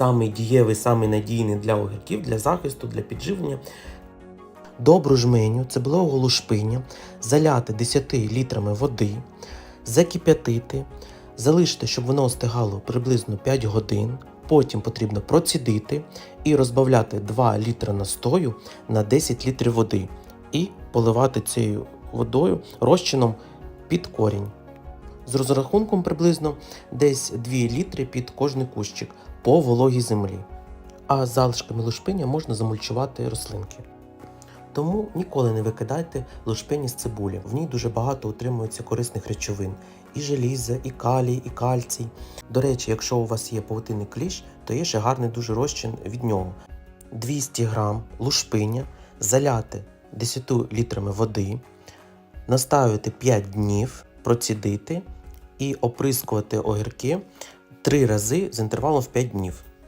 Самий дієвий, самий надійний для огірків, для захисту, для підживлення. Добру жменю цибулевого лушпиня заляти 10 літрами води, закип'ятити, залишити, щоб воно остигало приблизно 5 годин. Потім потрібно процідити і розбавляти 2 літри настою на 10 літрів води і поливати цією водою розчином під корінь. З розрахунком приблизно десь 2 літри під кожний кущик по вологій землі. А залишками лушпиня можна замульчувати рослинки. Тому ніколи не викидайте лушпині з цибулі. В ній дуже багато утримується корисних речовин: і желіза, і калій, і кальцій. До речі, якщо у вас є павутинний кліщ, то є ще гарний дуже розчин від нього. 200 грам лушпиня заляти 10 літрами води, наставити 5 днів, процідити і оприскувати огірки три рази з інтервалом в 5 днів.